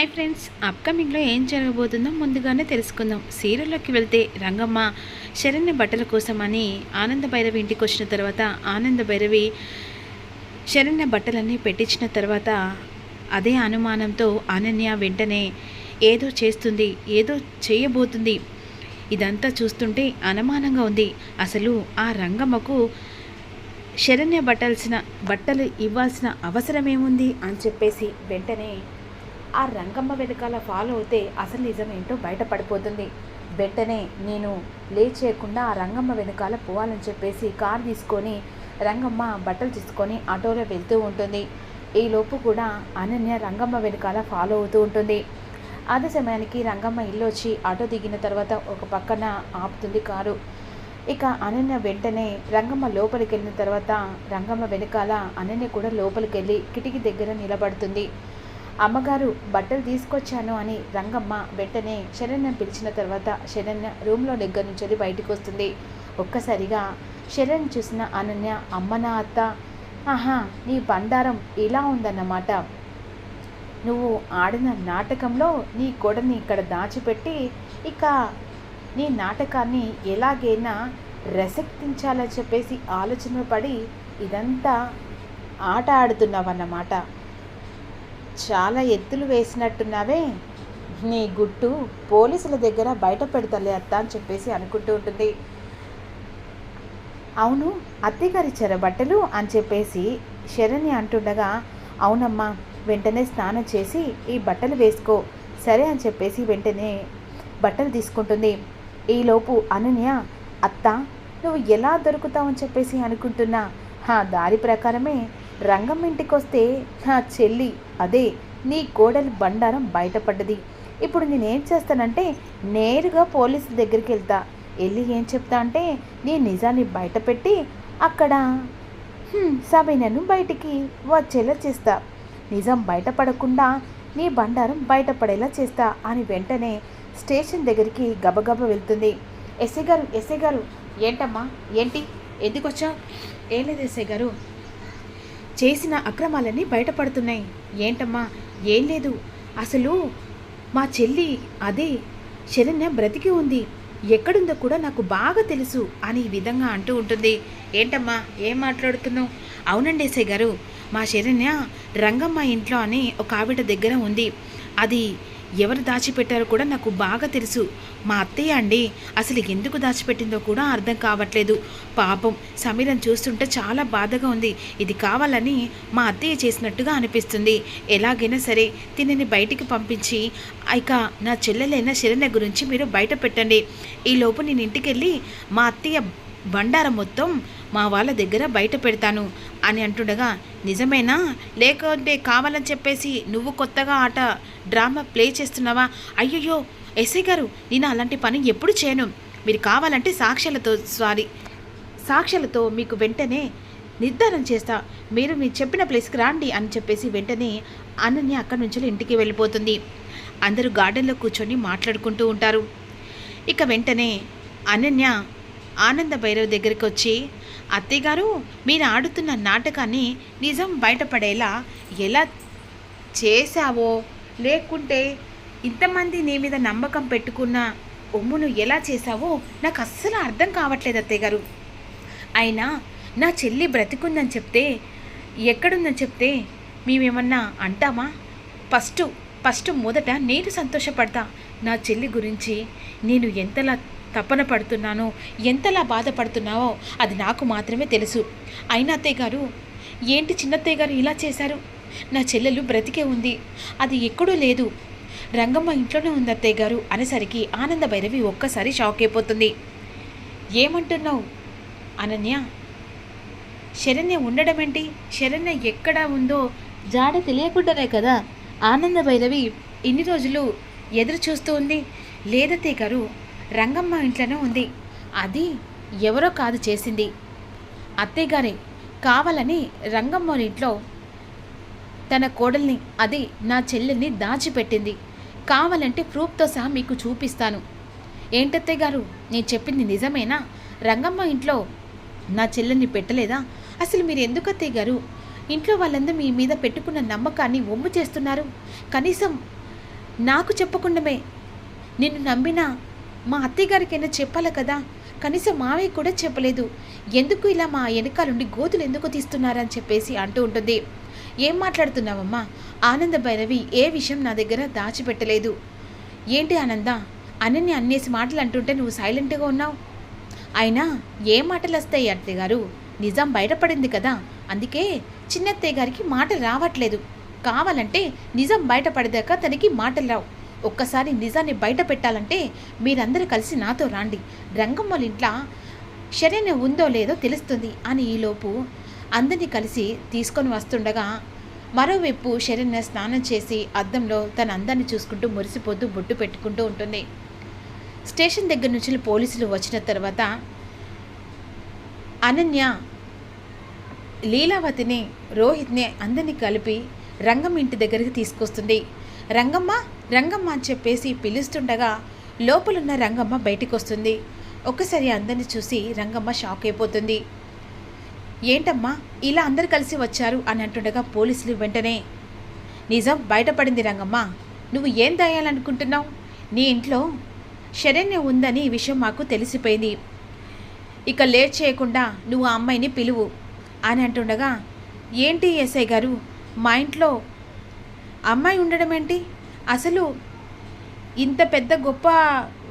Hi friends అప్కమింగ్లో ఏం జరగబోతుందో ముందుగానే తెలుసుకుందాం. సీరియల్లోకి వెళ్తే రంగమ్మ శరణ్య బట్టల కోసమని ఆనంద భైరవి ఇంటికి వచ్చిన తర్వాత ఆనంద భైరవి శరణ్య బట్టలన్నీ పెట్టించిన తర్వాత అదే అనుమానంతో అనన్య వెంటనే ఏదో చేస్తుంది ఏదో చేయబోతుంది. ఇదంతా చూస్తుంటే అనుమానంగా ఉంది. అసలు ఆ రంగమ్మకు శరణ్య బట్టాల్సిన బట్టలు ఇవ్వాల్సిన అవసరం ఏముంది అని చెప్పేసి వెంటనే ఆ రంగమ్మ వెనకాల ఫాలో అవుతే అసలు నిజం ఏంటో బయటపడిపోతుంది. వెంటనే నేను లేచేయకుండా ఆ రంగమ్మ వెనకాల పోవాలని చెప్పేసి కార్ తీసుకొని రంగమ్మ బట్టలు తీసుకొని ఆటోలో వెళ్తూ ఉంటుంది. ఈ లోపు కూడా అనన్య రంగమ్మ వెనకాల ఫాలో అవుతూ ఉంటుంది. అదే సమయానికి రంగమ్మ ఇల్లు వచ్చి ఆటో దిగిన తర్వాత ఒక పక్కన ఆపుతుంది కారు. ఇక అనన్య వెంటనే రంగమ్మ లోపలికి వెళ్ళిన తర్వాత రంగమ్మ వెనకాల అనన్య కూడా లోపలికి వెళ్ళి కిటికీ దగ్గర నిలబడుతుంది. అమ్మగారు బట్టలు తీసుకొచ్చాను అని రంగమ్మ వెంటనే శరణ్య పిలిచిన తర్వాత శరణ్య రూమ్లో దగ్గర నుంచి బయటకు వస్తుంది. ఒక్కసారిగా శరణ్ చూసిన అనన్య అమ్మ నా అత్త ఆహా నీ బండారం ఇలా ఉందన్నమాట. నువ్వు ఆడిన నాటకంలో నీ కొడని ఇక్కడ దాచిపెట్టి ఇక నీ నాటకాన్ని ఎలాగైనా రసక్తించాలని చెప్పేసి ఆలోచన పడి ఇదంతా ఆట ఆడుతున్నావన్నమాట. చాలా ఎత్తులు వేసినట్టున్నావే. నీ గుట్టు పోలీసుల దగ్గర బయట పెడతలే అత్త అని చెప్పేసి అనుకుంటూ ఉంటుంది. అవును అత్తయ్యగారు ఇచ్చారా బట్టలు అని చెప్పేసి శరణ్య అంటుండగా అవునమ్మా వెంటనే స్నానం చేసి ఈ బట్టలు వేసుకో సరే అని చెప్పేసి వెంటనే బట్టలు తీసుకుంటుంది. ఈలోపు అనన్య అత్త నువ్వు ఎలా దొరుకుతావని చెప్పేసి అనుకుంటున్నా. ఆ దారి ప్రకారమే రంగం ఇంటికొస్తే నా చెల్లి అదే నీ కోడలి బండారం బయటపడ్డది. ఇప్పుడు నేనేం చేస్తానంటే నేరుగా పోలీసు దగ్గరికి వెళ్తా. వెళ్ళి ఏం చెప్తా అంటే నీ నిజాన్ని బయటపెట్టి అక్కడ "హ్మ్, సబీనను బయటికి వచ్చేలా చేస్తా. నిజం బయటపడకుండా నీ బండారం బయటపడేలా చేస్తా అని వెంటనే స్టేషన్ దగ్గరికి గబగబ వెళ్తుంది. ఎస్ఐ గారు ఎస్ఐ గారు ఏంటమ్మా ఏంటి? ఎందుకు వచ్చా ఏం లేదు ఎస్ఐ గారు చేసిన అక్రమాలన్నీ బయటపడుతున్నాయి. ఏంటమ్మా? ఏం లేదు. అసలు మా చెల్లి అదే శరణ్య బ్రతికి ఉంది. ఎక్కడుందో కూడా నాకు బాగా తెలుసు అని ఈ విధంగా అంటూ ఉంటుంది. ఏంటమ్మా? ఏం మాట్లాడుతున్నావు? అవునండి ఎస్ఐ గారు. మా శరణ్య రంగమ్మ ఇంట్లో అని ఒక ఆవిడ దగ్గర ఉంది. అది ఎవరు దాచిపెట్టారో కూడా నాకు బాగా తెలుసు. మా అత్తయ్య అండి అసలు ఎందుకు దాచిపెట్టిందో కూడా అర్థం కావట్లేదు. పాపం సమీరం చూస్తుంటే చాలా బాధగా ఉంది. ఇది కావాలని మా అత్తయ్య చేసినట్టుగా అనిపిస్తుంది. ఎలాగైనా సరే తినని బయటికి పంపించి ఇక నా చెల్లెలైన శరణ్య గురించి మీరు బయట పెట్టండి. ఈలోపు నేను ఇంటికి వెళ్ళి మా అత్తయ్య బండారం మొత్తం మా వాళ్ళ దగ్గర బయట పెడతాను అని అంటుండగా నిజమేనా? లేకుంటే కావాలని చెప్పేసి నువ్వు కొత్తగా ఆట డ్రామా ప్లే చేస్తున్నావా? అయ్యయ్యో! ఎస్ఐ గారు నేను అలాంటి పని ఎప్పుడు చేయను. మీరు కావాలంటే సాక్ష్యాలతో సారీ సాక్ష్యాలతో మీకు వెంటనే నిర్ధారణ చేస్తా. మీరు మీరు చెప్పిన ప్లేస్కి రాండి అని చెప్పేసి వెంటనే అనన్య అక్కడి నుంచి ఇంటికి వెళ్ళిపోతుంది. అందరూ గార్డెన్లో కూర్చొని మాట్లాడుకుంటూ ఉంటారు. ఇక వెంటనే అనన్య ఆనంద భైరవ్ దగ్గరికి వచ్చి అత్తయ్యగారు మీరు ఆడుతున్న నాటకాన్ని నిజం బయటపడేలా ఎలా చేశావో? లేకుంటే ఇంతమంది నీ మీద నమ్మకం పెట్టుకున్న ఒమ్మును ఎలా చేశావో నాకు అస్సలు అర్థం కావట్లేదు అత్తయ్య గారు అయినా నా చెల్లి బ్రతికుందని చెప్తే ఎక్కడుందని చెప్తే మేమేమన్నా అంటామా? ఫస్ట్ ఫస్ట్ మొదట నేను సంతోషపడతా. నా చెల్లి గురించి నేను ఎంతలా తపన పడుతున్నానో. ఎంతలా బాధపడుతున్నావో అది నాకు మాత్రమే తెలుసు. అయినా అత్తయ్య గారు ఏంటి చిన్నత్తయ్య గారు ఇలా చేశారు? నా చెల్లెలు బ్రతికే ఉంది. అది ఎక్కడూ లేదు. రంగమ్మ ఇంట్లోనే ఉంది అత్తయ్య గారు అనేసరికి ఆనంద భైరవి ఒక్కసారి షాక్ అయిపోతుంది. ఏమంటున్నావు? అనన్య? శరణ్య ఉండడం ఏంటి శరణ్య ఎక్కడ ఉందో జాడ తెలియకుండానే కదా? ఆనంద భైరవి ఇన్ని రోజులు ఎదురు చూస్తూ ఉంది. లేదతే గారు రంగమ్మ ఇంట్లోనే ఉంది. అది ఎవరో కాదు చేసింది. అత్తయ్యగారే కావాలని రంగమ్మ ఇంట్లో తన కోడల్ని అది నా చెల్లెల్ని దాచిపెట్టింది. కావాలంటే ప్రూఫ్తో సహా మీకు చూపిస్తాను. ఏంటత్తయ్య గారు నేను చెప్పింది నిజమేనా? రంగమ్మ ఇంట్లో నా చెల్లెల్ని పెట్టలేదా? అసలు మీరు ఎందుకు అత్తయ్య గారు ఇంట్లో వాళ్ళందరూ మీ మీద పెట్టుకున్న నమ్మకాన్ని ఒమ్ము చేస్తున్నారు. కనీసం నాకు చెప్పకుండామే నిన్ను నమ్మిన మా అత్తయ్య గారికైనా చెప్పాలి కదా? కనీసం మావయ్య కూడా చెప్పలేదు. ఎందుకు ఇలా మా వెనకాలండి గోతులు ఎందుకు తీస్తున్నారని చెప్పేసి అంటూ ఉంటుంది. ఏం మాట్లాడుతున్నావమ్మా? ఆనంద భైరవి ఏ విషయం నా దగ్గర దాచిపెట్టలేదు. ఏంటి ఆనంద? అనన్య అన్నేసి మాటలు అంటుంటే నువ్వు సైలెంట్గా ఉన్నావు? అయినా ఏ మాటలు వస్తాయి అత్తయ్య గారు నిజం బయటపడింది కదా? అందుకే చిన్నత్తయ్య గారికి మాట రావట్లేదు. కావాలంటే నిజం బయటపడేదాకా తనకి మాటలు రావు. ఒక్కసారి నిజాన్ని బయట పెట్టాలంటే మీరందరూ కలిసి నాతో రాండి. రంగమ్మల ఇంట్లో శరీరం ఉందో లేదో తెలుస్తుంది అని ఈలోపు అందరినీ కలిసి తీసుకొని వస్తుండగా మరోవైపు శరణ్య స్నానం చేసి అద్దంలో తన అందాన్ని చూసుకుంటూ మురిసిపోతూ బొట్టు పెట్టుకుంటూ ఉంటుంది. స్టేషన్ దగ్గర నుంచి పోలీసులు వచ్చిన తర్వాత అనన్య లీలావతిని రోహిత్ని అందరినీ కలిపి రంగం ఇంటి దగ్గరికి తీసుకొస్తుంది. రంగమ్మ రంగమ్మ అని చెప్పేసి పిలుస్తుండగా లోపలున్న రంగమ్మ బయటికి వస్తుంది ఒక్కసారి అందరిని చూసి రంగమ్మ షాక్ అయిపోతుంది. ఏంటమ్మా ఇలా అందరు కలిసి వచ్చారు? అని అంటుండగా పోలీసులు వెంటనే. నిజం బయటపడింది రంగమ్మ. నువ్వు ఏం దాయాలనుకుంటున్నావు? నీ ఇంట్లో శరణ్య ఉందని ఈ విషయం మాకు తెలిసిపోయింది. ఇక లేట్ చేయకుండా నువ్వు ఆ అమ్మాయిని పిలువు అని అంటుండగా ఏంటి ఎస్ఐ గారు? మా ఇంట్లో అమ్మాయి ఉండడం ఏంటి? అసలు ఇంత పెద్ద గొప్ప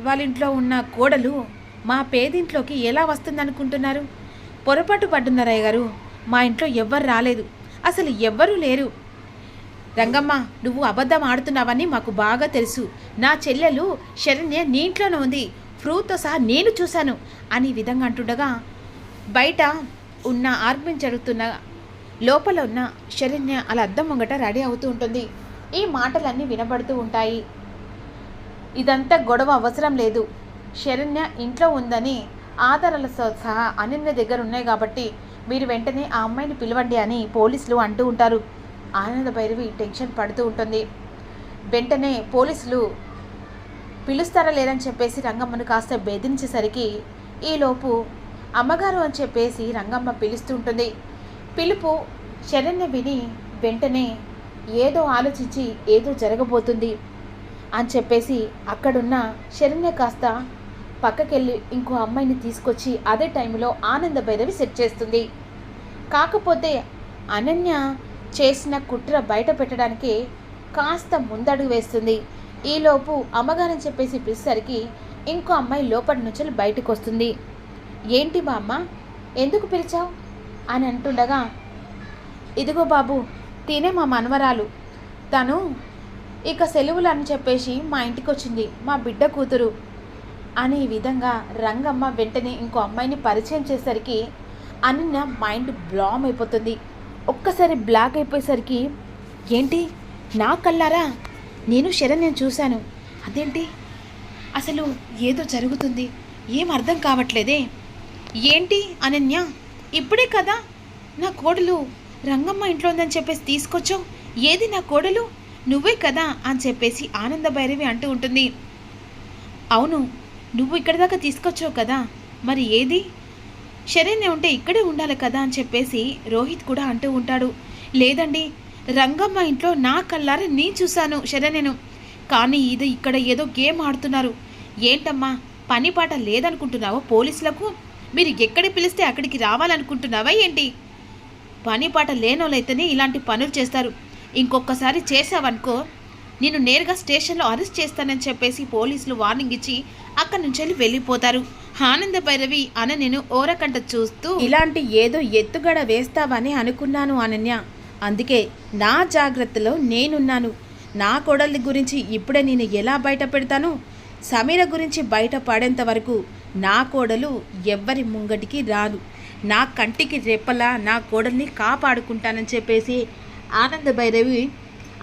వాళ్ళ ఇంట్లో ఉన్న కోడలు మా పేదింట్లోకి ఎలా వస్తుందనుకుంటున్నారు? పొరపాటు పడ్డున్నారయ్య గారు. మా ఇంట్లో ఎవ్వరు రాలేదు. అసలు ఎవ్వరూ లేరు. రంగమ్మ నువ్వు అబద్ధం ఆడుతున్నావని మాకు బాగా తెలుసు. నా చెల్లెలు శరణ్య నీ ఇంట్లోనే ఉంది. ఫ్రూతో సహా నేను చూశాను అని విధంగా అంటుండగా బయట ఉన్న ఆర్మీ జరుగుతున్న లోపల ఉన్న శరణ్య అలా అద్దం ముంగట రెడీ అవుతూ ఉంటుంది. ఈ మాటలన్నీ వినబడుతూ ఉంటాయి. ఇదంతా గొడవ అవసరం లేదు. శరణ్య ఇంట్లో ఉందని ఆధారాలతో సహా అనన్య దగ్గర ఉన్నాయి కాబట్టి మీరు వెంటనే ఆ అమ్మాయిని పిలవండి అని పోలీసులు అంటూ ఉంటారు. ఆనంద భైరవి టెన్షన్ పడుతూ ఉంటుంది. వెంటనే పోలీసులు పిలుస్తారా లేరని చెప్పేసి రంగమ్మను కాస్త బెదిరించేసరికి ఈలోపు అమ్మగారు అని చెప్పేసి రంగమ్మ పిలుస్తూ ఉంటుంది. పిలుపు శరణ్య విని వెంటనే ఏదో ఆలోచించి ఏదో జరగబోతుంది అని చెప్పేసి అక్కడున్న శరణ్య కాస్త పక్కకెళ్ళి ఇంకో అమ్మాయిని తీసుకొచ్చి అదే టైంలో ఆనంద భైరవి సెట్ చేస్తుంది. కాకపోతే అనన్య చేసిన కుట్ర బయట పెట్టడానికి కాస్త ముందడుగు వేస్తుంది. ఈలోపు అమ్మగారని చెప్పేసి పిలిచేసరికి ఇంకో అమ్మాయి లోపటి నుంచి బయటకు వస్తుంది ఏంటి మా అమ్మ ఎందుకు పిలిచావు? అని అంటుండగా ఇదిగో బాబు తినే మా మనవరాలు. తను ఇక సెలవులు అని చెప్పేసి మా ఇంటికి వచ్చింది మా బిడ్డ కూతురు అని ఈ విధంగా రంగమ్మ వెంటనే ఇంకో అమ్మాయిని పరిచయం చేసరికి అనన్య మైండ్ బ్లామ్ అయిపోతుంది. ఒక్కసారి బ్లాక్ అయిపోయేసరికి ఏంటి? నా కల్లారా నేను శరణ్యం చూశాను. అదేంటి? అసలు ఏదో జరుగుతుంది. ఏం అర్థం కావట్లేదే? ఏంటి అనన్య? ఇప్పుడే కదా నా కోడలు రంగమ్మ ఇంట్లో ఉందని చెప్పేసి తీసుకొచ్చావు ఏది నా కోడలు? నువ్వే కదా అని చెప్పేసి ఆనంద భైరవి అంటూ ఉంటుంది. అవును నువ్వు ఇక్కడి దాకా తీసుకొచ్చావు కదా. మరి ఏది? శరణ్య ఉంటే ఇక్కడే ఉండాలి కదా అని చెప్పేసి రోహిత్ కూడా అంటూ ఉంటాడు. లేదండి రంగమ్మ ఇంట్లో నా కల్లారా నేను చూశాను శరణ్యను. కానీ ఇది ఇక్కడ ఏదో గేమ్ ఆడుతున్నారు. ఏంటమ్మా పని పాట లేదనుకుంటున్నావో పోలీసులకు? మీరు ఎక్కడ పిలిస్తే అక్కడికి రావాలనుకుంటున్నావా ఏంటి? పని పాట లేనోళ్ళైతేనే ఇలాంటి పనులు చేస్తారు. ఇంకొకసారి చేసావనుకో నేను నేరుగా స్టేషన్లో అరెస్ట్ చేస్తానని చెప్పేసి పోలీసులు వార్నింగ్ ఇచ్చి అక్కడి నుంచి వెళ్ళి వెళ్ళిపోతారు. ఆనంద భైరవి అన నేను ఓరకంట చూస్తూ ఇలాంటి ఏదో ఎత్తుగడ వేస్తావని అనుకున్నాను అనన్య. అందుకే నా జాగ్రత్తలో నేనున్నాను. నా కోడలి గురించి ఇప్పుడే నేను ఎలా బయట పెడతాను సమీర గురించి బయట పడేంత వరకు నా కోడలు ఎవ్వరి ముంగటికి రాదు. నా కంటికి రెప్పలా నా కోడల్ని కాపాడుకుంటానని చెప్పేసి ఆనంద భైరవి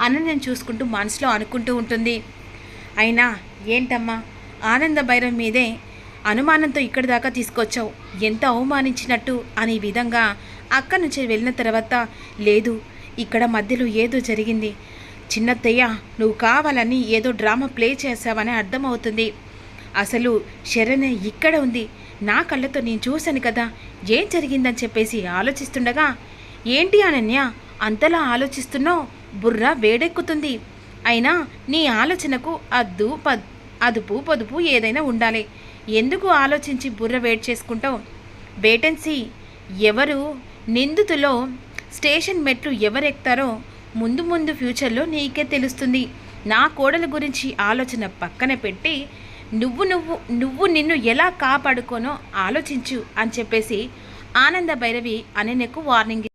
అనన్యను చూసుకుంటూ మనసులో అనుకుంటూ ఉంటుంది. అయినా ఏంటమ్మా? ఆనంద భైరవి మీదే అనుమానంతో ఇక్కడి దాకా తీసుకొచ్చావు. ఎంత అవమానించినట్టు అనే విధంగా అక్కడి నుంచి వెళ్ళిన తర్వాత లేదు ఇక్కడ మధ్యలో ఏదో జరిగింది. చిన్నత్తయ్య నువ్వు కావాలని ఏదో డ్రామా ప్లే చేసావని అర్థమవుతుంది. అసలు శరణ్య ఇక్కడ ఉంది. నా కళ్ళతో నేను చూశాను కదా. ఏం జరిగిందని చెప్పేసి ఆలోచిస్తుండగా ఏంటి అనన్య అంతలా ఆలోచిస్తున్నావు? బుర్ర వేడెక్కుతుంది. అయినా నీ ఆలోచనకు అద్దు పద్ అదుపు పొదుపు ఏదైనా ఉండాలి. ఎందుకు ఆలోచించి బుర్ర వేడి చేసుకుంటావు? వేటెన్సీ ఎవరు? నిందితులో స్టేషన్ మెట్లు ఎవరెక్తారో ముందు ముందు ఫ్యూచర్లో నీకే తెలుస్తుంది. నా కోడల గురించి ఆలోచన పక్కన పెట్టి నువ్వు నువ్వు నువ్వు నిన్ను ఎలా కాపాడుకోనో ఆలోచించు అని చెప్పేసి ఆనంద భైరవి అనన్యకు వార్నింగ్